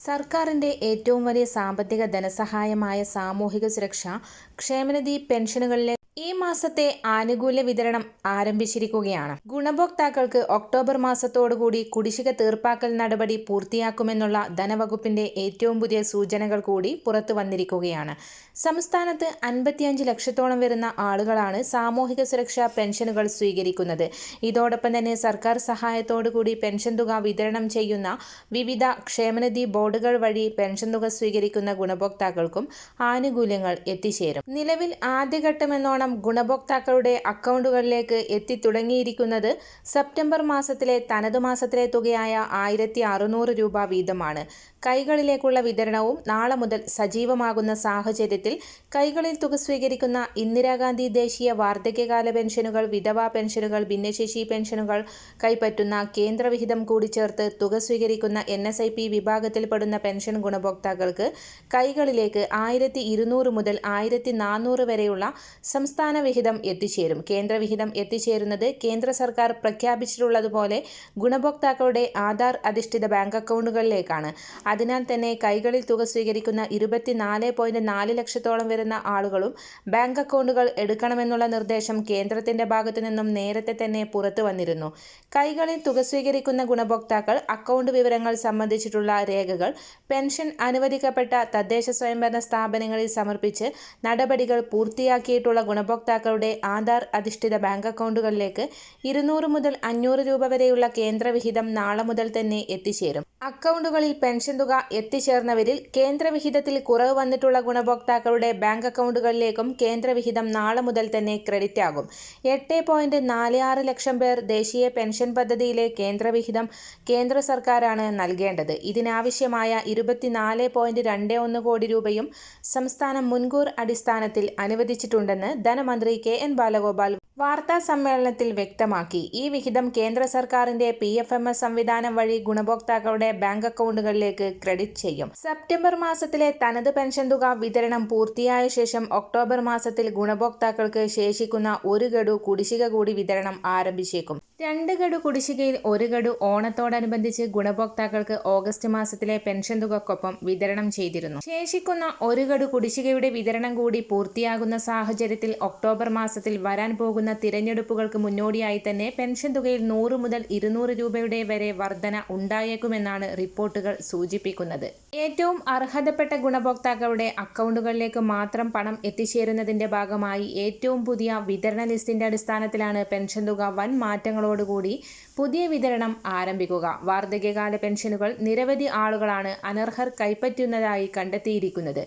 സർക്കാരിന്റെ ഏറ്റവും വലിയ സാമ്പത്തിക ധനസഹായമായ സാമൂഹിക സുരക്ഷ ക്ഷേമനിധി പെൻഷനുകളിലെ ഈ മാസത്തെ ആനുകൂല്യ വിതരണം ആരംഭിച്ചിരിക്കുകയാണ്. ഗുണഭോക്താക്കൾക്ക് ഒക്ടോബർ മാസത്തോടുകൂടി കുടിശ്ശിക തീർപ്പാക്കൽ നടപടി പൂർത്തിയാക്കുമെന്നുള്ള ധനവകുപ്പിന്റെ ഏറ്റവും പുതിയ സൂചനകൾ കൂടി പുറത്തു വന്നിരിക്കുകയാണ് സംസ്ഥാനത്ത് അൻപത്തിയഞ്ച് ലക്ഷത്തോളം വരുന്ന ആളുകളാണ് സാമൂഹിക സുരക്ഷാ പെൻഷനുകൾ സ്വീകരിക്കുന്നത്. ഇതോടൊപ്പം തന്നെ സർക്കാർ സഹായത്തോടുകൂടി പെൻഷൻ തുക വിതരണം ചെയ്യുന്ന വിവിധ ക്ഷേമനിധി ബോർഡുകൾ വഴി പെൻഷൻ തുക സ്വീകരിക്കുന്ന ഗുണഭോക്താക്കൾക്കും ആനുകൂല്യങ്ങൾ എത്തിച്ചേരും. നിലവിൽ ആദ്യഘട്ടമെന്നോണം ഗുണഭോക്താക്കളുടെ അക്കൗണ്ടുകളിലേക്ക് എത്തിത്തുടങ്ങിയിരിക്കുന്നത് സെപ്റ്റംബർ മാസത്തിലെ തനതു മാസത്തിലെ തുകയായ ആയിരത്തി രൂപ വീതമാണ്. കൈകളിലേക്കുള്ള വിതരണവും നാളെ മുതൽ സജീവമാകുന്ന സാഹചര്യത്തിൽ കൈകളിൽ തുക സ്വീകരിക്കുന്ന ഇന്ദിരാഗാന്ധി ദേശീയ വാർദ്ധക്യകാല പെൻഷനുകൾ വിധവാ പെൻഷനുകൾ ഭിന്നശേഷി പെൻഷനുകൾ കൈപ്പറ്റുന്ന കേന്ദ്രവിഹിതം കൂടി ചേർത്ത് തുക സ്വീകരിക്കുന്ന എൻ എസ് ഐ പി വിഭാഗത്തിൽപ്പെടുന്ന പെൻഷൻ ഗുണഭോക്താക്കൾക്ക് കൈകളിലേക്ക് ആയിരത്തി ഇരുന്നൂറ് മുതൽ ആയിരത്തി നാനൂറ് വരെയുള്ള സംസ്ഥാന വിഹിതം എത്തിച്ചേരും. കേന്ദ്രവിഹിതം എത്തിച്ചേരുന്നത് കേന്ദ്ര സർക്കാർ പ്രഖ്യാപിച്ചിട്ടുള്ളതുപോലെ ഗുണഭോക്താക്കളുടെ ആധാർ അധിഷ്ഠിത ബാങ്ക് അക്കൗണ്ടുകളിലേക്കാണ്. അതിനാൽ തന്നെ കൈകളിൽ തുക സ്വീകരിക്കുന്ന ഇരുപത്തിനാല് പോയിന്റ് നാല് ലക്ഷത്തോളം വരുന്ന ആളുകളും ബാങ്ക് അക്കൗണ്ടുകൾ എടുക്കണമെന്നുള്ള നിർദ്ദേശം കേന്ദ്രത്തിന്റെ ഭാഗത്തു നിന്നും നേരത്തെ തന്നെ പുറത്തു വന്നിരുന്നു. കൈകളിൽ തുക സ്വീകരിക്കുന്ന ഗുണഭോക്താക്കൾ അക്കൗണ്ട് വിവരങ്ങൾ സംബന്ധിച്ചിട്ടുള്ള രേഖകൾ പെൻഷൻ അനുവദിക്കപ്പെട്ട തദ്ദേശ സ്വയംഭരണ സ്ഥാപനങ്ങളിൽ സമർപ്പിച്ച് നടപടികൾ പൂർത്തിയാക്കിയിട്ടുള്ള ഗുണഭോക്താക്കളുടെ ആധാർ അധിഷ്ഠിത ബാങ്ക് അക്കൗണ്ടുകളിലേക്ക് ഇരുന്നൂറ് മുതൽ അഞ്ഞൂറ് രൂപ വരെയുള്ള കേന്ദ്രവിഹിതം നാളെ മുതൽ തന്നെ എത്തിച്ചേരും. അക്കൗണ്ടുകളിൽ പെൻഷൻ തുക എത്തിച്ചേർന്നവരിൽ കേന്ദ്രവിഹിതത്തിൽ കുറവ് വന്നിട്ടുള്ള ഗുണഭോക്താക്കളുടെ ബാങ്ക് അക്കൗണ്ടുകളിലേക്കും കേന്ദ്രവിഹിതം നാളെ മുതൽ തന്നെ ക്രെഡിറ്റ് ആകും എട്ട് പോയിന്റ് നാല് ആറ് ലക്ഷം പേർ ദേശീയ പെൻഷൻ പദ്ധതിയിലെ കേന്ദ്രവിഹിതം കേന്ദ്ര സർക്കാരാണ് നൽകേണ്ടത്. ഇതിനാവശ്യമായ ഇരുപത്തിനാല് പോയിന്റ് രണ്ട് ഒന്ന് കോടി രൂപയും സംസ്ഥാനം മുൻകൂർ അടിസ്ഥാനത്തിൽ അനുവദിച്ചിട്ടുണ്ടെന്ന് ധനമന്ത്രി കെ എൻ ബാലഗോപാൽ വാർത്താ സമ്മേളനത്തിൽ വ്യക്തമാക്കി. ഈ വിഹിതം കേന്ദ്ര സർക്കാരിന്റെ പി എഫ് എം എസ് സംവിധാനം വഴി ഗുണഭോക്താക്കളുടെ ബാങ്ക് അക്കൗണ്ടുകളിലേക്ക് ക്രെഡിറ്റ് ചെയ്യും. സെപ്റ്റംബർ മാസത്തിലെ തനത് പെൻഷൻ തുക വിതരണം പൂർത്തിയായ ശേഷം ഒക്ടോബർ മാസത്തിൽ ഗുണഭോക്താക്കൾക്ക് ശേഷിക്കുന്ന ഒരു ഗഡു കുടിശ്ശിക കൂടി വിതരണം ആരംഭിച്ചേക്കും. രണ്ട് ഗഡു കുടിശ്ശികയിൽ ഒരു ഗഡു ഓണത്തോടനുബന്ധിച്ച് ഗുണഭോക്താക്കൾക്ക് ഓഗസ്റ്റ് മാസത്തിലെ പെൻഷൻ തുകക്കൊപ്പം വിതരണം ചെയ്തിരുന്നു. ശേഷിക്കുന്ന ഒരു ഗഡു കുടിശ്ശികയുടെ വിതരണം കൂടി പൂർത്തിയാകുന്ന സാഹചര്യത്തിൽ ഒക്ടോബർ മാസത്തിൽ വരാൻ പോകുന്ന തിരഞ്ഞെടുപ്പുകൾക്ക് മുന്നോടിയായി തന്നെ പെൻഷൻ തുകയിൽ നൂറ് മുതൽ ഇരുന്നൂറ് രൂപയുടെ വരെ വർധന ഉണ്ടായേക്കുമെന്നാണ് റിപ്പോർട്ടുകൾ സൂചിപ്പിക്കുന്നത്. ഏറ്റവും അർഹതപ്പെട്ട ഗുണഭോക്താക്കളുടെ അക്കൗണ്ടുകളിലേക്ക് മാത്രം പണം എത്തിച്ചേരുന്നതിന്റെ ഭാഗമായി ഏറ്റവും പുതിയ വിതരണ ലിസ്റ്റിന്റെ അടിസ്ഥാനത്തിലാണ് പെൻഷൻ തുക വൻ മാറ്റങ്ങളോടുകൂടി പുതിയ വിതരണം ആരംഭിക്കുക. വാർദ്ധക്യകാല പെൻഷനുകൾ നിരവധി ആളുകളാണ് അനർഹർ കൈപ്പറ്റുന്നതായി കണ്ടെത്തിയിരിക്കുന്നത്.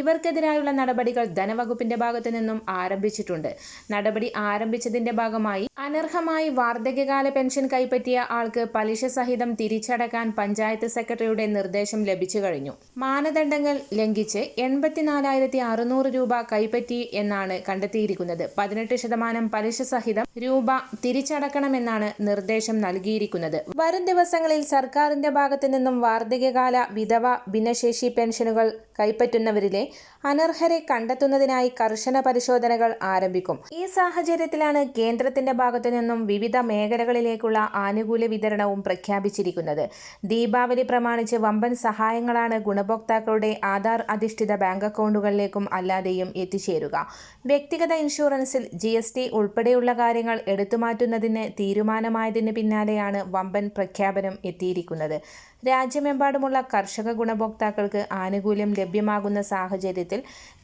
ഇവർക്കെതിരായുള്ള നടപടികൾ ധനവകുപ്പിന്റെ ഭാഗത്തു നിന്നും ആരംഭിച്ചിട്ടുണ്ട്. നടപടി ആരംഭിച്ചതിന്റെ ഭാഗമായി അനർഹമായി വാർദ്ധക്യകാല പെൻഷൻ കൈപ്പറ്റിയ ആൾക്ക് പലിശ സഹിതം തിരിച്ചടക്കാൻ പഞ്ചായത്ത് സെക്രട്ടറിയുടെ നിർദ്ദേശം ലഭിച്ചു കഴിഞ്ഞു. മാനദണ്ഡങ്ങൾ ലംഘിച്ച് എൺപത്തിനാലായിരത്തി അറുന്നൂറ് രൂപ കൈപ്പറ്റി എന്നാണ് കണ്ടെത്തിയിരിക്കുന്നത്. പതിനെട്ട് ശതമാനം പലിശ സഹിതം രൂപ തിരിച്ചടക്കണമെന്നാണ് നിർദ്ദേശം നൽകിയിരിക്കുന്നത്. വരും ദിവസങ്ങളിൽ സർക്കാരിന്റെ ഭാഗത്തു നിന്നും വാർദ്ധക്യകാല വിധവ ഭിന്നശേഷി പെൻഷനുകൾ കൈപ്പറ്റുന്നവരിലെ അനർഹരെ കണ്ടെത്തുന്നതിനായി കർശന പരിശോധനകൾ ആരംഭിക്കും. ഈ സാഹചര്യത്തിലാണ് കേന്ദ്രത്തിന്റെ ഭാഗത്തു നിന്നും വിവിധ മേഖലകളിലേക്കുള്ള ആനുകൂല്യ വിതരണവും പ്രഖ്യാപിച്ചിരിക്കുന്നത്. ദീപാവലി പ്രമാണിച്ച് വമ്പൻ സഹായങ്ങളാണ് ഗുണഭോക്താക്കളുടെ ആധാർ അധിഷ്ഠിത ബാങ്ക് അക്കൗണ്ടുകളിലേക്കും അല്ലാതെയും എത്തിച്ചേരുക. വ്യക്തിഗത ഇൻഷുറൻസിൽ ജി ഉൾപ്പെടെയുള്ള കാര്യങ്ങൾ എടുത്തുമാറ്റുന്നതിന് തീരുമാനമായതിന് പിന്നാലെയാണ് വമ്പൻ പ്രഖ്യാപനം എത്തിയിരിക്കുന്നത്. രാജ്യമെമ്പാടുമുള്ള കർഷക ഗുണഭോക്താക്കൾക്ക് ആനുകൂല്യം ലഭ്യമാകുന്ന സാഹചര്യത്തിൽ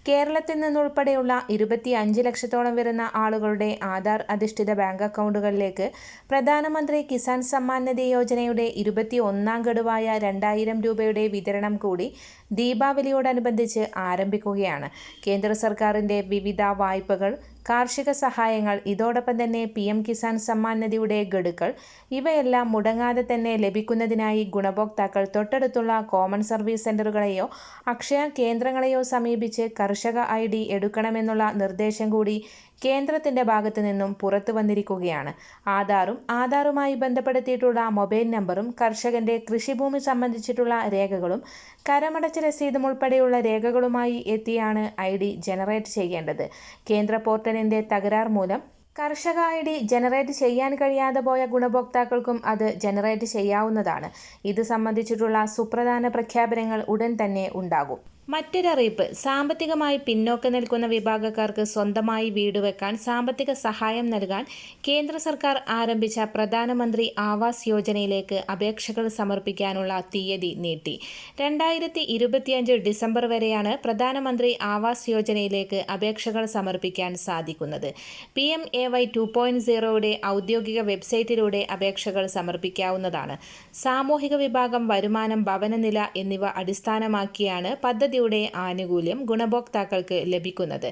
കേരളത്തിൽ നിന്നുൾപ്പെടെയുള്ള ഇരുപത്തി അഞ്ച് ലക്ഷത്തോളം വരുന്ന ആളുകളുടെ ആധാർ അധിഷ്ഠിത ബാങ്ക് അക്കൗണ്ടുകളിലേക്ക് പ്രധാനമന്ത്രി കിസാൻ സമ്മാൻ നിധി യോജനയുടെ ഇരുപത്തി ഒന്നാം ഗഡുവായ രണ്ടായിരം രൂപയുടെ വിതരണം കൂടി ദീപാവലിയോടനുബന്ധിച്ച് ആരംഭിക്കുകയാണ്. കേന്ദ്ര സർക്കാരിന്റെ വിവിധ വായ്പകൾ കാർഷിക സഹായങ്ങൾ ഇതോടൊപ്പം തന്നെ പി എം കിസാൻ സമ്മാൻ നിധിയുടെ ഗഡുക്കൾ ഇവയെല്ലാം മുടങ്ങാതെ തന്നെ ലഭിക്കുന്നതിനായി ഗുണഭോക്താക്കൾ തൊട്ടടുത്തുള്ള കോമൺ സർവീസ് സെന്ററുകളെയോ അക്ഷയ കേന്ദ്രങ്ങളെയോ സമീപിച്ച് കർഷക ഐ ഡി എടുക്കണമെന്നുള്ള നിർദ്ദേശം കൂടി കേന്ദ്രത്തിന്റെ ഭാഗത്തു നിന്നും പുറത്തു വന്നിരിക്കുകയാണ്. ആധാറും ആധാറുമായി ബന്ധപ്പെടുത്തിയിട്ടുള്ള മൊബൈൽ നമ്പറും കർഷകന്റെ കൃഷിഭൂമി സംബന്ധിച്ചിട്ടുള്ള രേഖകളും കരമടച്ച രസീതും ഉൾപ്പെടെയുള്ള രേഖകളുമായി എത്തിയാണ് ഐ ഡി ജനറേറ്റ് ചെയ്യേണ്ടത്. കേന്ദ്ര പോർട്ടലിന്റെ തകരാർ മൂലം കർഷക ഐ ഡി ജനറേറ്റ് ചെയ്യാൻ കഴിയാതെ പോയ ഗുണഭോക്താക്കൾക്കും അത് ജനറേറ്റ് ചെയ്യാവുന്നതാണ്. ഇത് സംബന്ധിച്ചിട്ടുള്ള സുപ്രധാന പ്രഖ്യാപനങ്ങൾ ഉടൻ തന്നെ ഉണ്ടാകും. മറ്റൊരറിയിപ്പ്. സാമ്പത്തികമായി പിന്നോക്കം നിൽക്കുന്ന വിഭാഗക്കാർക്ക് സ്വന്തമായി വീട് വെക്കാൻ സാമ്പത്തിക സഹായം നൽകാൻ കേന്ദ്ര സർക്കാർ ആരംഭിച്ച പ്രധാനമന്ത്രി ആവാസ് യോജനയിലേക്ക് അപേക്ഷകൾ സമർപ്പിക്കാനുള്ള തീയതി നീട്ടി. രണ്ടായിരത്തി ഇരുപത്തിയഞ്ച് ഡിസംബർ വരെയാണ് പ്രധാനമന്ത്രി ആവാസ് യോജനയിലേക്ക് അപേക്ഷകൾ സമർപ്പിക്കാൻ സാധിക്കുന്നത്. P M A Y two സീറോയുടെ ഔദ്യോഗിക വെബ്സൈറ്റിലൂടെ അപേക്ഷകൾ സമർപ്പിക്കാവുന്നതാണ്. സാമൂഹിക വിഭാഗം വരുമാനം ഭവനനില എന്നിവ അടിസ്ഥാനമാക്കിയാണ് പദ്ധതിയുടെ ആനുകൂല്യം ഗുണഭോക്താക്കൾക്ക് ലഭിക്കുന്നത്.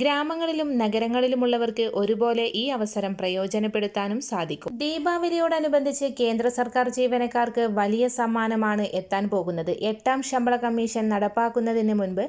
ഗ്രാമങ്ങളിലും നഗരങ്ങളിലുമുള്ളവർക്ക് ഒരുപോലെ ഈ അവസരം പ്രയോജനപ്പെടുത്താനും സാധിക്കും. ദീപാവലിയോടനുബന്ധിച്ച് കേന്ദ്ര സർക്കാർ ജീവനക്കാർക്ക് വലിയ സമ്മാനമാണ് എത്താൻ പോകുന്നത്. എട്ടാം ശമ്പള കമ്മീഷൻ നടപ്പാക്കുന്നതിന് മുൻപ്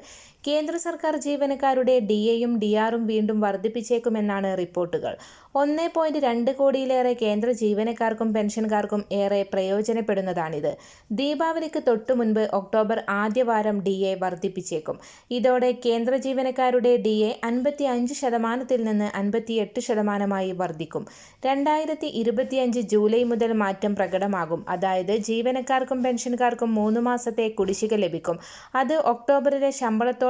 കേന്ദ്ര സർക്കാർ ജീവനക്കാരുടെ ഡി എയും ഡി ആറും വീണ്ടും വർദ്ധിപ്പിച്ചേക്കുമെന്നാണ് റിപ്പോർട്ടുകൾ. ഒന്ന് പോയിന്റ് രണ്ട് കോടിയിലേറെ കേന്ദ്ര ജീവനക്കാർക്കും പെൻഷൻകാർക്കും ഏറെ പ്രയോജനപ്പെടുന്നതാണിത്. ദീപാവലിക്ക് തൊട്ടു മുൻപ് ഒക്ടോബർ ആദ്യവാരം ഡി എ വർദ്ധിപ്പിച്ചേക്കും. ഇതോടെ കേന്ദ്ര ജീവനക്കാരുടെ ഡി എ അൻപത്തി അഞ്ച് ശതമാനത്തിൽ നിന്ന് അൻപത്തിയെട്ട് ശതമാനമായി വർദ്ധിക്കും. രണ്ടായിരത്തി ഇരുപത്തിയഞ്ച് ജൂലൈ മുതൽ മാറ്റം പ്രകടമാകും. അതായത് ജീവനക്കാർക്കും പെൻഷൻകാർക്കും മൂന്ന് മാസത്തെ കുടിശ്ശിക ലഭിക്കും. അത് ഒക്ടോബറിലെ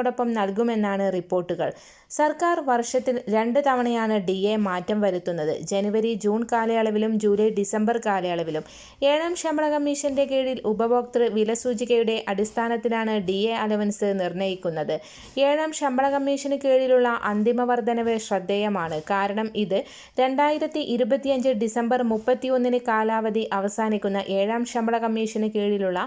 ശമ്പളത്തോടൊപ്പം നൽകുമെന്നാണ് റിപ്പോർട്ടുകൾ. സർക്കാർ വർഷത്തിൽ രണ്ട് തവണയാണ് ഡി എ മാറ്റം വരുത്തുന്നത്. ജനുവരി ജൂൺ കാലയളവിലും ജൂലൈ ഡിസംബർ കാലയളവിലും. ഏഴാം ശമ്പള കമ്മീഷന്റെ കീഴിൽ ഉപഭോക്തൃ വിലസൂചികയുടെ അടിസ്ഥാനത്തിലാണ് ഡി എ അലവൻസ് നിർണയിക്കുന്നത്. ഏഴാം ശമ്പള കമ്മീഷന് കീഴിലുള്ള അന്തിമ വർധനവ് ശ്രദ്ധേയമാണ്. കാരണം ഇത് രണ്ടായിരത്തി ഇരുപത്തിയഞ്ച് ഡിസംബർ മുപ്പത്തിയൊന്നിന് കാലാവധി അവസാനിക്കുന്ന ഏഴാം ശമ്പള കമ്മീഷന് കീഴിലുള്ള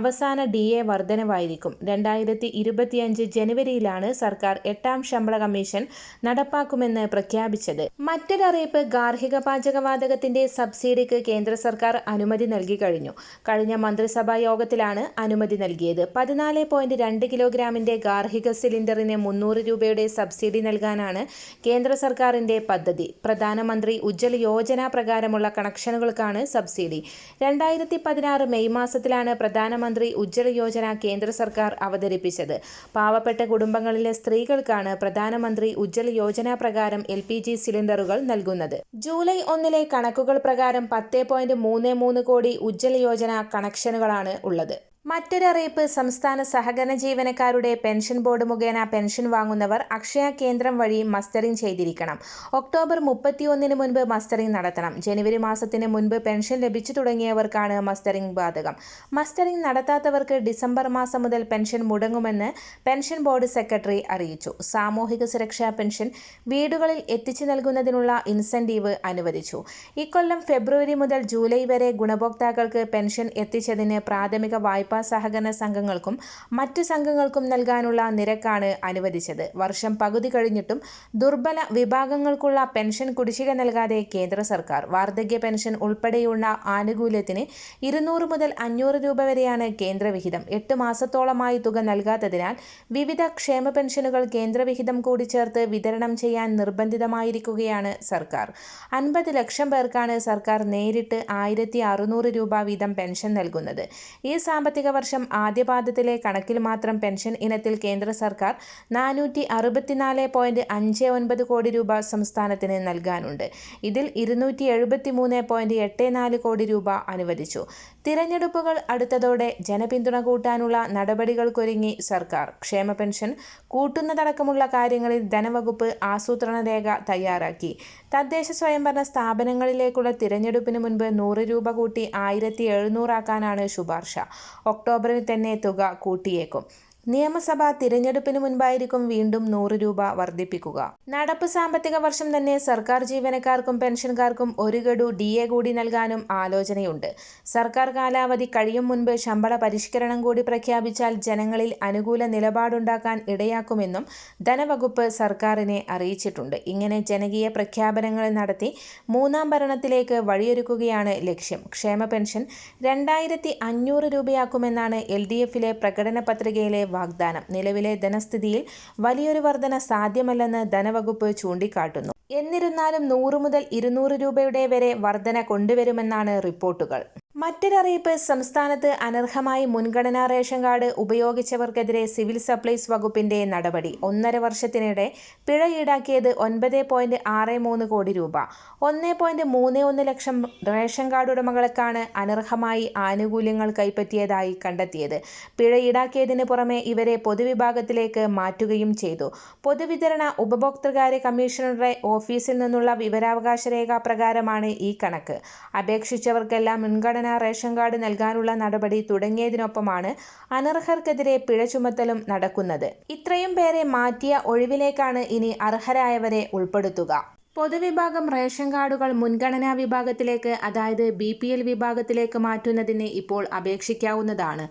അവസാന ഡി എ വർധനവായിരിക്കും. രണ്ടായിരത്തി ഇരുപത്തിയഞ്ച് ജനുവരിയിലാണ് സർക്കാർ എട്ടാം ശമ്പള കമ്മീഷൻ നടപ്പാക്കുമെന്ന് പ്രഖ്യാപിച്ചത്. മറ്റൊരറിയിപ്പ് ഗാർഹിക പാചകവാതകത്തിന്റെ സബ്സിഡിക്ക് കേന്ദ്ര സർക്കാർ അനുമതി നൽകി കഴിഞ്ഞു. കഴിഞ്ഞ മന്ത്രിസഭാ യോഗത്തിലാണ് അനുമതി നൽകിയത്. പതിനാല് പോയിന്റ് രണ്ട് കിലോഗ്രാമിന്റെ ഗാർഹിക സിലിണ്ടറിന് മുന്നൂറ് രൂപയുടെ സബ്സിഡി നൽകാനാണ് കേന്ദ്ര സർക്കാരിന്റെ പദ്ധതി. പ്രധാനമന്ത്രി ഉജ്ജ്വല യോജന പ്രകാരമുള്ള കണക്ഷനുകൾക്കാണ് സബ്സിഡി. രണ്ടായിരത്തി പതിനാറ് മെയ് മാസത്തിലാണ് പ്രധാനമന്ത്രി ഉജ്ജ്വല യോജന കേന്ദ്ര സർക്കാർ അവതരിപ്പിച്ചത്. പാവപ്പെട്ട കുടുംബങ്ങളിലെ സ്ത്രീകൾക്കാണ് പ്രധാനമന്ത്രി ഉജ്ജൽ യോജന പ്രകാരം എൽ പി ജി സിലിണ്ടറുകൾ നൽകുന്നത്. ജൂലൈ ഒന്നിലെ കണക്കുകൾ പ്രകാരം പത്ത് പോയിന്റ് മൂന്ന് മൂന്ന് കോടി ഉജ്ജൽ യോജന കണക്ഷനുകളാണ് ഉള്ളത്. മറ്റൊരറിയിപ്പ് സംസ്ഥാന സഹകരണ ജീവനക്കാരുടെ പെൻഷൻ ബോർഡ് മുഖേന പെൻഷൻ വാങ്ങുന്നവർ അക്ഷയ കേന്ദ്രം വഴി മസ്റ്ററിംഗ് ചെയ്തിരിക്കണം. ഒക്ടോബർ മുപ്പത്തിയൊന്നിന് മുൻപ് മസ്റ്ററിംഗ് നടത്തണം. ജനുവരി മാസത്തിന് മുൻപ് പെൻഷൻ ലഭിച്ചു തുടങ്ങിയവർക്കാണ് മസ്റ്ററിംഗ് ബാധകം. മസ്റ്ററിംഗ് നടത്താത്തവർക്ക് ഡിസംബർ മാസം മുതൽ പെൻഷൻ മുടങ്ങുമെന്ന് പെൻഷൻ ബോർഡ് സെക്രട്ടറി അറിയിച്ചു. സാമൂഹിക സുരക്ഷാ പെൻഷൻ വീടുകളിൽ എത്തിച്ചു നൽകുന്നതിനുള്ള ഇൻസെന്റീവ് അനുവദിച്ചു. ഇക്കൊല്ലം ഫെബ്രുവരി മുതൽ ജൂലൈ വരെ ഗുണഭോക്താക്കൾക്ക് പെൻഷൻ എത്തിച്ചതിന് പ്രാഥമിക വായ്പ വായ്പാ സഹകരണ സംഘങ്ങൾക്കും മറ്റ് സംഘങ്ങൾക്കും നൽകാനുള്ള നിരക്കാണ് അനുവദിച്ചത്. വർഷം പകുതി കഴിഞ്ഞിട്ടും ദുർബല വിഭാഗങ്ങൾക്കുള്ള പെൻഷൻ കുടിശ്ശിക നൽകാതെ കേന്ദ്ര സർക്കാർ വാർദ്ധക്യ പെൻഷൻ ഉൾപ്പെടെയുള്ള ആനുകൂല്യത്തിന് ഇരുന്നൂറ് മുതൽ അഞ്ഞൂറ് രൂപ വരെയാണ് കേന്ദ്രവിഹിതം എട്ട് മാസത്തോളമായി തുക നൽകാത്തതിനാൽ വിവിധ ക്ഷേമ പെൻഷനുകൾ കേന്ദ്രവിഹിതം കൂടി ചേർത്ത് വിതരണം ചെയ്യാൻ നിർബന്ധിതമായിരിക്കുകയാണ് സർക്കാർ. അൻപത് ലക്ഷം പേർക്കാണ് സർക്കാർ നേരിട്ട് ആയിരത്തി രൂപ വീതം പെൻഷൻ നൽകുന്നത്. ഈ സാമ്പത്തിക സാമ്പത്തിക വർഷം ആദ്യപാദത്തിലെ കണക്കിൽ മാത്രം പെൻഷൻ ഇനത്തിൽ കേന്ദ്ര സർക്കാർ നാനൂറ്റി അറുപത്തിനാല് പോയിന്റ് അഞ്ച് ഒൻപത് കോടി രൂപ സംസ്ഥാനത്തിന് നൽകാനുണ്ട്. ഇതിൽ ഇരുന്നൂറ്റി എഴുപത്തി മൂന്ന് പോയിന്റ് എട്ട് നാല് കോടി രൂപ അനുവദിച്ചു. തിരഞ്ഞെടുപ്പുകൾ അടുത്തതോടെ ജനപിന്തുണ കൂട്ടാനുള്ള നടപടികൾക്കൊരുങ്ങി സർക്കാർ. ക്ഷേമ പെൻഷൻ കൂട്ടുന്നതടക്കമുള്ള കാര്യങ്ങളിൽ ധനവകുപ്പ് ആസൂത്രണ രേഖ തയ്യാറാക്കി. തദ്ദേശ സ്വയംഭരണ സ്ഥാപനങ്ങളിലേക്കുള്ള തിരഞ്ഞെടുപ്പിന് മുൻപ് നൂറ് രൂപ കൂട്ടി ആയിരത്തി എഴുന്നൂറാക്കാനാണ് ശുപാർശ. ഒക്ടോബറിൽ തന്നെ തുക കൂട്ടിയേക്കും നിയമസഭാ തിരഞ്ഞെടുപ്പിന് മുൻപായിരിക്കും വീണ്ടും നൂറ് രൂപ വർദ്ധിപ്പിക്കുക. നടപ്പ് സാമ്പത്തിക വർഷം തന്നെ സർക്കാർ ജീവനക്കാർക്കും പെൻഷൻകാർക്കും ഒരു ഗഡു ഡി എ കൂടി നൽകാനും ആലോചനയുണ്ട്. സർക്കാർ കാലാവധി കഴിയും മുൻപ് ശമ്പള പരിഷ്കരണം കൂടി പ്രഖ്യാപിച്ചാൽ ജനങ്ങളിൽ അനുകൂല നിലപാടുണ്ടാക്കാൻ ഇടയാക്കുമെന്നും ധനവകുപ്പ് സർക്കാരിനെ അറിയിച്ചിട്ടുണ്ട്. ഇങ്ങനെ ജനകീയ പ്രഖ്യാപനങ്ങൾ നടത്തി മൂന്നാം ഭരണത്തിലേക്ക് വഴിയൊരുക്കുകയാണ് ലക്ഷ്യം. ക്ഷേമ പെൻഷൻ രണ്ടായിരത്തി അഞ്ഞൂറ് രൂപയാക്കുമെന്നാണ് എൽ ഡി എഫിലെ പ്രകടന പത്രികയിലെ വാഗ്ദാനം. നിലവിലെ ധനസ്ഥിതിയിൽ വലിയൊരു വർധന സാധ്യമല്ലെന്ന് ധനവകുപ്പ് ചൂണ്ടിക്കാട്ടുന്നു. എന്നിരുന്നാലും നൂറ് മുതൽ ഇരുന്നൂറ് രൂപയുടെ വരെ വർധന കൊണ്ടുവരുമെന്നാണ് റിപ്പോർട്ടുകൾ. മറ്റൊരറിയിപ്പ് സംസ്ഥാനത്ത് അനർഹമായി മുൻഗണനാ റേഷൻ കാർഡ് ഉപയോഗിച്ചവർക്കെതിരെ സിവിൽ സപ്ലൈസ് വകുപ്പിന്റെ നടപടി. ഒന്നര വർഷത്തിനിടെ പിഴ ഈടാക്കിയത് ഒൻപത് പോയിന്റ് ആറ് മൂന്ന് കോടി രൂപ. ഒന്ന് പോയിന്റ് മൂന്ന് ഒന്ന് ലക്ഷം റേഷൻ കാർഡ് ഉടമകൾക്കാണ് അനർഹമായി ആനുകൂല്യങ്ങൾ കൈപ്പറ്റിയതായി കണ്ടെത്തിയത്. പിഴ ഈടാക്കിയതിന് പുറമെ ഇവരെ പൊതുവിഭാഗത്തിലേക്ക് മാറ്റുകയും ചെയ്തു. പൊതുവിതരണ ഉപഭോക്തൃകാര്യ കമ്മീഷണറുടെ ഓഫീസിൽ നിന്നുള്ള വിവരാവകാശ രേഖ പ്രകാരമാണ് ഈ കണക്ക്. അപേക്ഷിച്ചവർക്കെല്ലാം മുൻഗണനാ റേഷൻ കാർഡ് നൽകാനുള്ള നടപടി തുടങ്ങിയതിനൊപ്പമാണ് അനർഹർക്കെതിരെ പിഴ ചുമത്തലും നടക്കുന്നത്. ഇത്രയും പേരെ മാറ്റിയ ഒഴിവിലേക്കാണ് ഇനി അർഹരായവരെ ഉൾപ്പെടുത്തുക. പൊതുവിഭാഗം റേഷൻ കാർഡുകൾ മുൻഗണനാ വിഭാഗത്തിലേക്ക് അതായത് ബി പി എൽ വിഭാഗത്തിലേക്ക് മാറ്റുന്നതിന് ഇപ്പോൾ അപേക്ഷിക്കാവുന്നതാണ്.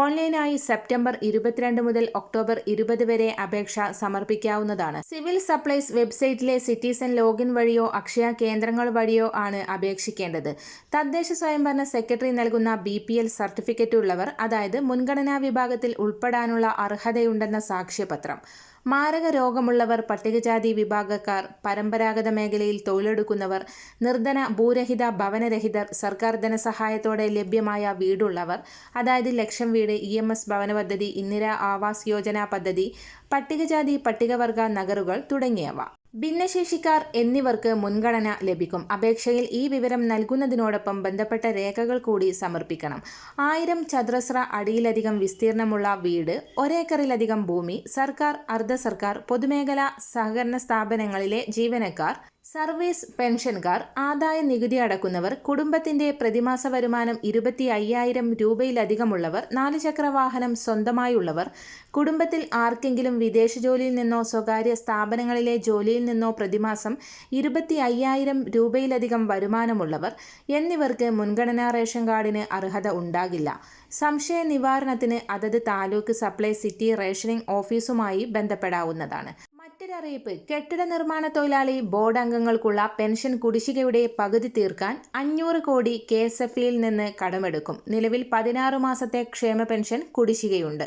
ഓൺലൈനായി സെപ്റ്റംബർ ഇരുപത്തിരണ്ട് മുതൽ ഒക്ടോബർ ഇരുപത് വരെ അപേക്ഷ സമർപ്പിക്കാവുന്നതാണ്. സിവിൽ സപ്ലൈസ് വെബ്സൈറ്റിലെ സിറ്റിസൺ ലോഗിൻ വഴിയോ അക്ഷയ കേന്ദ്രങ്ങൾ വഴിയോ ആണ് അപേക്ഷിക്കേണ്ടത്. തദ്ദേശ സ്വയംഭരണ സെക്രട്ടറി നൽകുന്ന ബി പി എൽ സർട്ടിഫിക്കറ്റ് ഉള്ളവർ അതായത് മുൻഗണനാ വിഭാഗത്തിൽ ഉൾപ്പെടാനുള്ള അർഹതയുണ്ടെന്ന സാക്ഷ്യപത്രം. മാരക രോഗമുള്ളവർ പട്ടികജാതി വിഭാഗക്കാർ പരമ്പരാഗത മേഖലയിൽ തൊഴിലെടുക്കുന്നവർ നിർധന ഭൂരഹിത ഭവനരഹിതർ സർക്കാർ ധനസഹായത്തോടെ ലഭ്യമായ വീടുള്ളവർ അതായത് ലക്ഷം വീട് ഇ എം എസ് ഭവന പദ്ധതി ഇന്ദിരാ ആവാസ് യോജന പദ്ധതി പട്ടികജാതി പട്ടികവർഗ നഗറുകൾ തുടങ്ങിയവ. ഭിന്നശേഷിക്കാർ എന്നിവർക്ക് മുൻഗണന ലഭിക്കും. അപേക്ഷയിൽ ഈ വിവരം നൽകുന്നതിനോടൊപ്പം ബന്ധപ്പെട്ട രേഖകൾ കൂടി സമർപ്പിക്കണം. ആയിരം ചതുരശ്ര അടിയിലധികം വിസ്തീർണമുള്ള വീട് ഒരേക്കറിലധികം ഭൂമി സർക്കാർ അർദ്ധ സർക്കാർ പൊതുമേഖലാ സഹകരണ സ്ഥാപനങ്ങളിലെ ജീവനക്കാർ സർവീസ് പെൻഷൻകാർ ആദായ നികുതി അടക്കുന്നവർ കുടുംബത്തിന്റെ പ്രതിമാസ വരുമാനം ഇരുപത്തി അയ്യായിരം രൂപയിലധികമുള്ളവർ നാലുചക്ര വാഹനം സ്വന്തമായുള്ളവർ കുടുംബത്തിൽ ആർക്കെങ്കിലും വിദേശ ജോലിയിൽ നിന്നോ സ്വകാര്യ സ്ഥാപനങ്ങളിലെ ജോലിയിൽ നിന്നോ പ്രതിമാസം ഇരുപത്തി അയ്യായിരം രൂപയിലധികം വരുമാനമുള്ളവർ എന്നിവർക്ക് മുൻഗണനാ റേഷൻ കാർഡിന് അർഹത ഉണ്ടാകില്ല. സംശയ നിവാരണത്തിന് അതത് താലൂക്ക് സപ്ലൈ സിറ്റി റേഷനിംഗ് ഓഫീസുമായി ബന്ധപ്പെടാവുന്നതാണ്. മറ്റൊരറിയിപ്പ് കെട്ടിട നിർമ്മാണ തൊഴിലാളി ബോർഡ് അംഗങ്ങൾക്കുള്ള പെൻഷൻ കുടിശ്ശികയുടെ പകുതി തീർക്കാൻ അഞ്ഞൂറ് കോടി കെ എസ് എഫ് നിന്ന് കടമെടുക്കും. നിലവിൽ പതിനാറ് മാസത്തെ ക്ഷേമ പെൻഷൻ കുടിശ്ശികയുണ്ട്.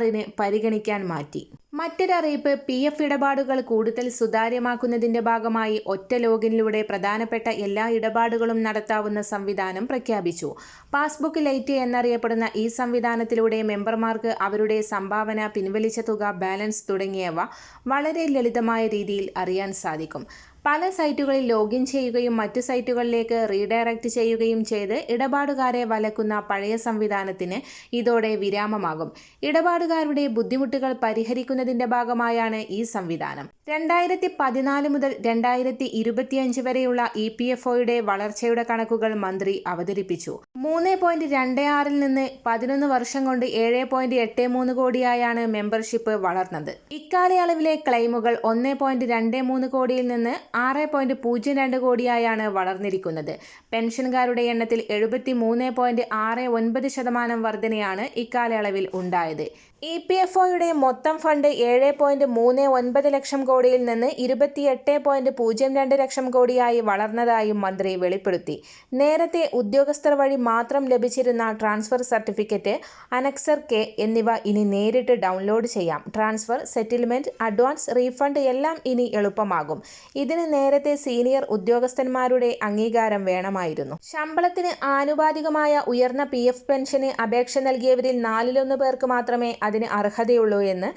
ആറിന് പരിഗണിക്കാൻ മാറ്റി മറ്റൊരറിയിപ്പ് പി എഫ് ഇടപാടുകൾ കൂടുതൽ സുതാര്യമാക്കുന്നതിന്റെ ഭാഗമായി ഒറ്റ ലോഗിനിലൂടെ പ്രധാനപ്പെട്ട എല്ലാ ഇടപാടുകളും നടത്താവുന്ന സംവിധാനം പ്രഖ്യാപിച്ചു. പാസ്ബുക്ക് ലൈറ്റ് എന്നറിയപ്പെടുന്ന ഈ സംവിധാനത്തിലൂടെ മെമ്പർമാർക്ക് അവരുടെ സംഭാവന പിൻവലിച്ച തുക ബാലൻസ് തുടങ്ങിയവ വളരെ ലളിതമായ രീതിയിൽ അറിയാൻ സാധിക്കും. പല സൈറ്റുകളിൽ ലോഗിൻ ചെയ്യുകയും മറ്റു സൈറ്റുകളിലേക്ക് റീഡയറക്റ്റ് ചെയ്യുകയും ചെയ്ത് ഇടപാടുകാരെ വലക്കുന്ന പഴയ സംവിധാനത്തിന് ഇതോടെ വിരാമമാകും. ഇടപാടുകാരുടെ ബുദ്ധിമുട്ടുകൾ പരിഹരിക്കുന്നതിന്റെ ഭാഗമായാണ് ഈ സംവിധാനം. രണ്ടായിരത്തി പതിനാല് മുതൽ രണ്ടായിരത്തി ഇരുപത്തിയഞ്ച് വരെയുള്ള ഇ പി എഫ് ഒയുടെ വളർച്ചയുടെ കണക്കുകൾ മന്ത്രി അവതരിപ്പിച്ചു. മൂന്ന് പോയിന്റ് രണ്ട് ആറിൽ നിന്ന് പതിനൊന്ന് വർഷം കൊണ്ട് ഏഴ് പോയിന്റ് എട്ട് മൂന്ന് കോടിയായാണ് മെമ്പർഷിപ്പ് വളർന്നത്. ഇക്കാലയളവിലെ ക്ലെയിമുകൾ ഒന്ന് പോയിന്റ് രണ്ട് മൂന്ന് കോടിയിൽ നിന്ന് ആറ് പോയിന്റ് പൂജ്യം രണ്ട് കോടിയായാണ് വളർന്നിരിക്കുന്നത്. പെൻഷൻകാരുടെ എണ്ണത്തിൽ എഴുപത്തി മൂന്ന് പോയിന്റ് ആറ് ഒൻപത് ശതമാനം വർധനയാണ് ഇക്കാലയളവിൽ ഉണ്ടായത്. ഇ പി എഫ് ഒയുടെ മൊത്തം ഫണ്ട് ഏഴ് പോയിന്റ് മൂന്ന് ഒൻപത് ലക്ഷം കോടിയിൽ നിന്ന് ഇരുപത്തിയെട്ട് പോയിന്റ് പൂജ്യം രണ്ട് ലക്ഷം കോടിയായി വളർന്നതായും മന്ത്രി വെളിപ്പെടുത്തി. നേരത്തെ ഉദ്യോഗസ്ഥർ വഴി മാത്രം ലഭിച്ചിരുന്ന ട്രാൻസ്ഫർ സർട്ടിഫിക്കറ്റ് അനക്സർ കെ എന്നിവ ഇനി നേരിട്ട് ഡൗൺലോഡ് ചെയ്യാം. ട്രാൻസ്ഫർ സെറ്റിൽമെന്റ് അഡ്വാൻസ് റീഫണ്ട് എല്ലാം ഇനി എളുപ്പമാകും. ഇതിന് നേരത്തെ സീനിയർ ഉദ്യോഗസ്ഥന്മാരുടെ അംഗീകാരം വേണമായിരുന്നു. ശമ്പളത്തിന് ആനുപാതികമായ ഉയർന്ന പി പെൻഷന് അപേക്ഷ നൽകിയവരിൽ നാലിലൊന്ന് പേർക്ക് മാത്രമേ അതിന് അർഹതയുള്ളൂ എന്ന്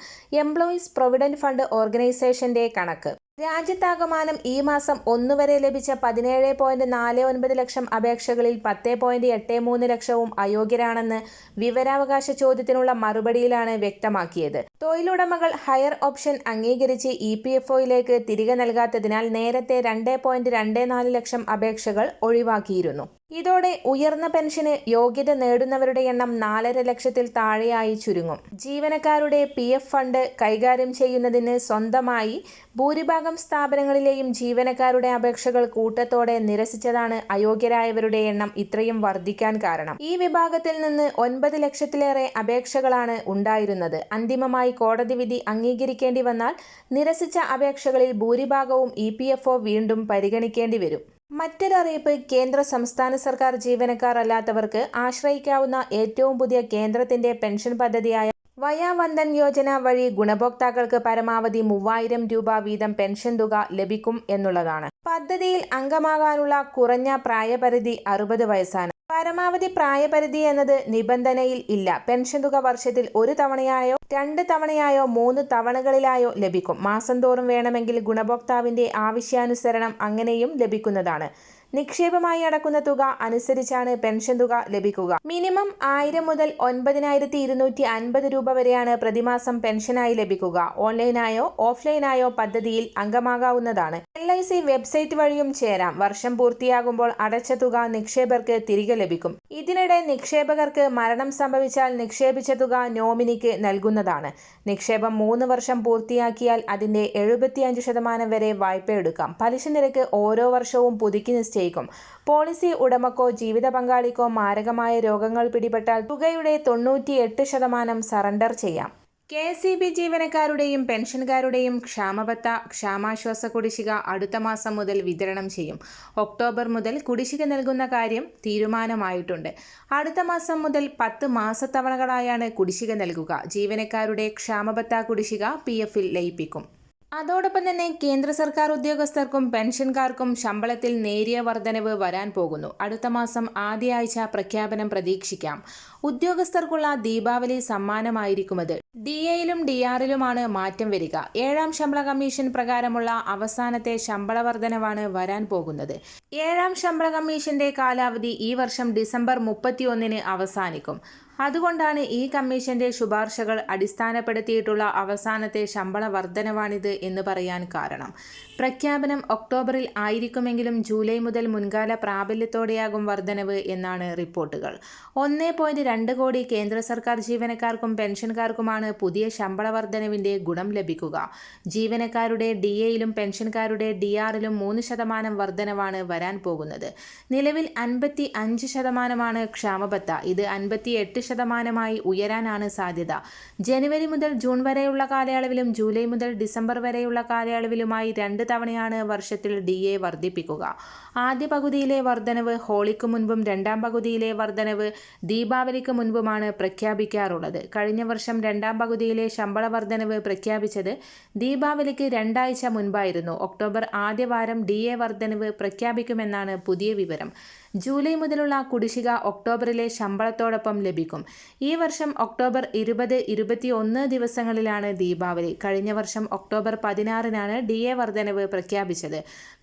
എംപ്ലോയീസ് പ്രൊവിഡന്റ് ഫണ്ട് ഓർഗനൈസേഷന്റെ കണക്ക്. രാജ്യത്താകമാനം ഈ മാസം ഒന്ന് വരെ ലഭിച്ച പതിനേഴ് പോയിന്റ് നാല് ഒൻപത് ലക്ഷം അപേക്ഷകളിൽ പത്ത് പോയിന്റ് എട്ട് മൂന്ന് ലക്ഷവും അയോഗ്യരാണെന്ന് വിവരാവകാശ ചോദ്യത്തിനുള്ള മറുപടിയിലാണ് വ്യക്തമാക്കിയത്. തൊഴിലുടമകൾ ഹയർ ഓപ്ഷൻ അംഗീകരിച്ച് ഇ പി എഫ് ഒയിലേക്ക് തിരികെ നൽകാത്തതിനാൽ നേരത്തെ രണ്ട് പോയിന്റ് രണ്ട് നാല് ലക്ഷം അപേക്ഷകൾ ഒഴിവാക്കിയിരുന്നു. ഇതോടെ ഉയർന്ന പെൻഷന് യോഗ്യത നേടുന്നവരുടെ എണ്ണം നാലര ലക്ഷത്തിൽ താഴെയായി ചുരുങ്ങും. ജീവനക്കാരുടെ പി എഫ് ഫണ്ട് കൈകാര്യം ചെയ്യുന്നതിന് സ്വന്തമായി ഭൂരിഭാഗം സ്ഥാപനങ്ങളിലെയും ജീവനക്കാരുടെ അപേക്ഷകൾ കൂട്ടത്തോടെ നിരസിച്ചതാണ് അയോഗ്യരായവരുടെ എണ്ണം ഇത്രയും വർദ്ധിക്കാൻ കാരണം. ഈ വിഭാഗത്തിൽ നിന്ന് ഒൻപത് ലക്ഷത്തിലേറെ അപേക്ഷകളാണ് ഉണ്ടായിരുന്നത്. അന്തിമമായി കോടതി വിധി അംഗീകരിക്കേണ്ടി വന്നാൽ നിരസിച്ച അപേക്ഷകളിൽ ഭൂരിഭാഗവും ഇ വീണ്ടും പരിഗണിക്കേണ്ടി വരും. മറ്റൊരറിയിപ്പ് കേന്ദ്ര സംസ്ഥാന സർക്കാർ ജീവനക്കാർ അല്ലാത്തവർക്ക് ആശ്രയിക്കാവുന്ന ഏറ്റവും പുതിയ കേന്ദ്രത്തിന്റെ പെൻഷൻ പദ്ധതിയായ വയാവന്ദൻ യോജന വഴി ഗുണഭോക്താക്കൾക്ക് പരമാവധി മൂവായിരം രൂപ വീതം പെൻഷൻ തുക ലഭിക്കും എന്നുള്ളതാണ്. പദ്ധതിയിൽ അംഗമാകാനുള്ള കുറഞ്ഞ പ്രായപരിധി അറുപത് വയസ്സാണ്. പരമാവധി പ്രായപരിധി എന്നത് നിബന്ധനയിൽ ഇല്ല. പെൻഷൻ തുക വർഷത്തിൽ ഒരു തവണയായോ രണ്ട് തവണയായോ മൂന്ന് തവണകളിലായോ ലഭിക്കും. മാസം തോറും വേണമെങ്കിൽ ഗുണഭോക്താവിന്റെ ആവശ്യാനുസരണം അങ്ങനെയും ലഭിക്കുന്നതാണ്. നിക്ഷേപമായി അടക്കുന്ന തുക അനുസരിച്ചാണ് പെൻഷൻ തുക ലഭിക്കുക. മിനിമം ആയിരം മുതൽ ഒൻപതിനായിരത്തി ഇരുന്നൂറ്റി അൻപത് രൂപ വരെയാണ് പ്രതിമാസം പെൻഷനായി ലഭിക്കുക. ഓൺലൈനായോ ഓഫ്ലൈനായോ പദ്ധതിയിൽ അംഗമാകാവുന്നതാണ്. എൽ ഐ സി വെബ്സൈറ്റ് വഴിയും ചേരാം. വർഷം പൂർത്തിയാകുമ്പോൾ അടച്ച തുക നിക്ഷേപകർക്ക് തിരികെ ലഭിക്കും. ഇതിനിടെ നിക്ഷേപകർക്ക് മരണം സംഭവിച്ചാൽ നിക്ഷേപിച്ച തുക നോമിനിക്ക് നൽകുന്നതാണ്. നിക്ഷേപം മൂന്ന് വർഷം പൂർത്തിയാക്കിയാൽ അതിന്റെ എഴുപത്തിയഞ്ച് ശതമാനം വരെ വായ്പ എടുക്കാം പലിശ നിരക്ക് ഓരോ വർഷവും പുതുക്കി നിശ്ചയിക്കും പോളിസി ഉടമക്കോ ജീവിത പങ്കാളിക്കോ മാരകമായ രോഗങ്ങൾ പിടിപെട്ടാൽ തുകയുടെ തൊണ്ണൂറ്റിയെട്ട് ശതമാനം സറണ്ടർ ചെയ്യാം. കെ എസ് ഇ ബി ജീവനക്കാരുടെയും പെൻഷൻകാരുടെയും ക്ഷാമബത്ത ക്ഷാമാശ്വാസ കുടിശ്ശിക അടുത്ത മാസം മുതൽ വിതരണം ചെയ്യും. ഒക്ടോബർ മുതൽ കുടിശ്ശിക നൽകുന്ന കാര്യം തീരുമാനമായിട്ടുണ്ട്. അടുത്ത മാസം മുതൽ പത്ത് മാസത്തവണകളായാണ് കുടിശ്ശിക നൽകുക. ജീവനക്കാരുടെ ക്ഷാമബത്ത കുടിശ്ശിക പി എഫിൽ ലയിപ്പിക്കും. അതോടൊപ്പം തന്നെ കേന്ദ്ര സർക്കാർ ഉദ്യോഗസ്ഥർക്കും പെൻഷൻകാർക്കും ശമ്പളത്തിൽ നേരിയ വർധനവ് വരാൻ പോകുന്നു. അടുത്ത മാസം ആദ്യ ആഴ്ച പ്രഖ്യാപനം പ്രതീക്ഷിക്കാം. ഉദ്യോഗസ്ഥർക്കുള്ള ദീപാവലി സമ്മാനമായിരിക്കുമത് ഡി എയിലും ഡി ആറിലുമാണ് മാറ്റം വരിക. ഏഴാം ശമ്പള കമ്മീഷൻ പ്രകാരമുള്ള അവസാനത്തെ ശമ്പള വർധനവാണ് വരാൻ പോകുന്നത്. ഏഴാം ശമ്പള കമ്മീഷന്റെ കാലാവധി ഈ വർഷം ഡിസംബർ മുപ്പത്തിയൊന്നിന് അവസാനിക്കും. അതുകൊണ്ടാണ് ഈ കമ്മീഷന്റെ ശുപാർശകൾ അടിസ്ഥാനപ്പെടുത്തിയിട്ടുള്ള അവസാനത്തെ ശമ്പള വർധനവാണിത് എന്ന് പറയാൻ കാരണം. പ്രഖ്യാപനം ഒക്ടോബറിൽ ആയിരിക്കുമെങ്കിലും ജൂലൈ മുതൽ മുൻകാല പ്രാബല്യത്തോടെയാകും വർധനവ് എന്നാണ് റിപ്പോർട്ടുകൾ. ഒന്നേ പോയിന്റ് രണ്ട് കോടി കേന്ദ്ര സർക്കാർ ജീവനക്കാർക്കും പെൻഷൻകാർക്കുമാണ് പുതിയ ശമ്പള വർധനവിന്റെ ഗുണം ലഭിക്കുക. ജീവനക്കാരുടെ ഡി എയിലും പെൻഷൻകാരുടെ ഡി ആറിലും മൂന്ന് ശതമാനം വർധനവാണ് വരാൻ പോകുന്നത്. നിലവിൽ അൻപത്തി അഞ്ച് ശതമാനമാണ് ക്ഷാമബത്ത. ഇത് അൻപത്തി എട്ട് ശതമാനമായി ഉയരാനാണ് സാധ്യത. ജനുവരി മുതൽ ജൂൺ വരെയുള്ള കാലയളവിലും ജൂലൈ മുതൽ ഡിസംബർ വരെയുള്ള കാലയളവിലുമായി രണ്ട് തവണയാണ് വർഷത്തിൽ ഡി എ വർദ്ധിപ്പിക്കുക. ആദ്യ പകുതിയിലെ വർധനവ് ഹോളിക്ക് മുൻപും രണ്ടാം പകുതിയിലെ വർധനവ് ദീപാവലിക്ക് മുൻപുമാണ് പ്രഖ്യാപിക്കാറുള്ളത്. കഴിഞ്ഞ വർഷം രണ്ടാം പകുതിയിലെ ശമ്പള വർധനവ് പ്രഖ്യാപിച്ചത് ദീപാവലിക്ക് രണ്ടാഴ്ച മുൻപായിരുന്നു. ഒക്ടോബർ ആദ്യവാരം ഡി എ വർധനവ് പ്രഖ്യാപിക്കുമെന്നാണ് പുതിയ വിവരം. ജൂലൈ മുതലുള്ള കുടിശ്ശിക ഒക്ടോബറിലെ ശമ്പളത്തോടൊപ്പം ലഭിക്കും. ഈ വർഷം ഒക്ടോബർ ഇരുപത് ഇരുപത്തിയൊന്ന് ദിവസങ്ങളിലാണ് ദീപാവലി. കഴിഞ്ഞ വർഷം ഒക്ടോബർ പതിനാറിനാണ് ഡി എ വർധനവ് പ്രഖ്യാപിച്ചത്.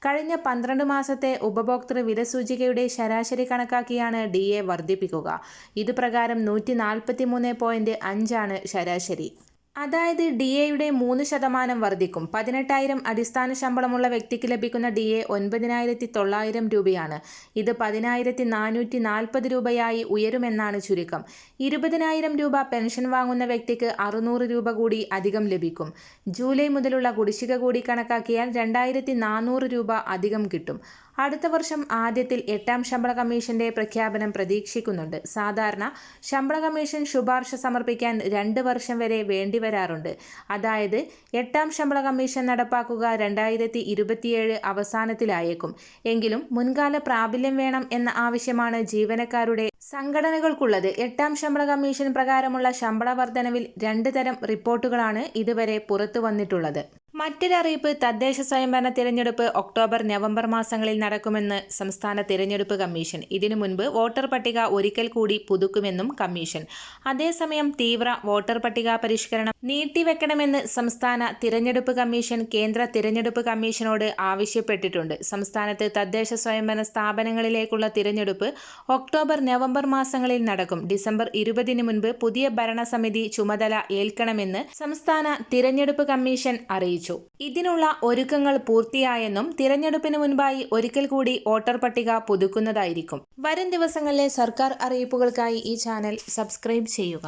കഴിഞ്ഞ പന്ത്രണ്ട് മാസത്തെ ഉപഭോക്തൃ വിലസൂചികയുടെ ശരാശരി കണക്കാക്കിയാണ് ഡി എ വർദ്ധിപ്പിക്കുക ഇതുപ്രകാരം നൂറ്റി നാൽപ്പത്തി മൂന്ന് പോയിന്റ് അഞ്ചാണ് ശരാശരി. അതായത് ഡി എയുടെ മൂന്ന് ശതമാനം വർദ്ധിക്കും. പതിനെട്ടായിരം അടിസ്ഥാന ശമ്പളമുള്ള വ്യക്തിക്ക് ലഭിക്കുന്ന ഡി എ ഒൻപതിനായിരത്തി തൊള്ളായിരം രൂപയാണ്. ഇത് പതിനായിരത്തി നാനൂറ്റി നാൽപ്പത് രൂപയായി ഉയരുമെന്നാണ് ചുരുക്കം. ഇരുപതിനായിരം രൂപ പെൻഷൻ വാങ്ങുന്ന വ്യക്തിക്ക് അറുന്നൂറ് രൂപ കൂടി അധികം ലഭിക്കും. ജൂലൈ മുതലുള്ള കുടിശ്ശിക കൂടി കണക്കാക്കിയാൽ രണ്ടായിരത്തി നാനൂറ് രൂപ അധികം കിട്ടും. അടുത്ത വർഷം ആദ്യത്തിൽ എട്ടാം ശമ്പള കമ്മീഷന്റെ പ്രഖ്യാപനം പ്രതീക്ഷിക്കുന്നുണ്ട്. സാധാരണ ശമ്പള കമ്മീഷൻ ശുപാർശ സമർപ്പിക്കാൻ രണ്ട് വർഷം വരെ വേണ്ടിവരാറുണ്ട് അതായത് എട്ടാം ശമ്പള കമ്മീഷൻ നടപ്പാക്കുക രണ്ടായിരത്തി ഇരുപത്തിയേഴ് അവസാനത്തിലായേക്കും. എങ്കിലും മുൻകാല പ്രാബല്യം വേണം എന്ന ആവശ്യമാണ് ജീവനക്കാരുടെ സംഘടനകൾക്കുള്ളത്. എട്ടാം ശമ്പള കമ്മീഷൻ പ്രകാരമുള്ള ശമ്പള വർധനവിൽ രണ്ട് തരം റിപ്പോർട്ടുകളാണ് ഇതുവരെ പുറത്തു വന്നിട്ടുള്ളത് മറ്റൊരറിയിപ്പ് തദ്ദേശ സ്വയംഭരണ തിരഞ്ഞെടുപ്പ് ഒക്ടോബർ നവംബർ മാസങ്ങളിൽ നടക്കുമെന്ന് സംസ്ഥാന തിരഞ്ഞെടുപ്പ് കമ്മീഷൻ. ഇതിനു മുൻപ് വോട്ടർ പട്ടിക ഒരിക്കൽ കൂടി പുതുക്കുമെന്നും കമ്മീഷൻ. അതേസമയം തീവ്ര വോട്ടർ പട്ടിക പരിഷ്കരണം നീട്ടിവെക്കണമെന്ന് സംസ്ഥാന തിരഞ്ഞെടുപ്പ് കമ്മീഷൻ കേന്ദ്ര തിരഞ്ഞെടുപ്പ് കമ്മീഷനോട് ആവശ്യപ്പെട്ടിട്ടുണ്ട്. സംസ്ഥാനത്ത് തദ്ദേശ സ്വയംഭരണ സ്ഥാപനങ്ങളിലേക്കുള്ള തിരഞ്ഞെടുപ്പ് ഒക്ടോബർ നവംബർ മാസങ്ങളിൽ നടക്കും. ഡിസംബർ ഇരുപതിന് മുൻപ് പുതിയ ഭരണസമിതി ചുമതല ഏൽക്കണമെന്ന് സംസ്ഥാന തിരഞ്ഞെടുപ്പ് കമ്മീഷൻ അറിയിച്ചു ഇതിനുള്ള ഒരുക്കങ്ങൾ പൂർത്തിയായെന്നും തിരഞ്ഞെടുപ്പിന് മുൻപായി ഒരിക്കൽ കൂടി വോട്ടർ പട്ടിക പുതുക്കുന്നതായിരിക്കും. വരും ദിവസങ്ങളിലെ സർക്കാർ അറിയിപ്പുകൾക്കായി ഈ ചാനൽ സബ്സ്ക്രൈബ് ചെയ്യുക.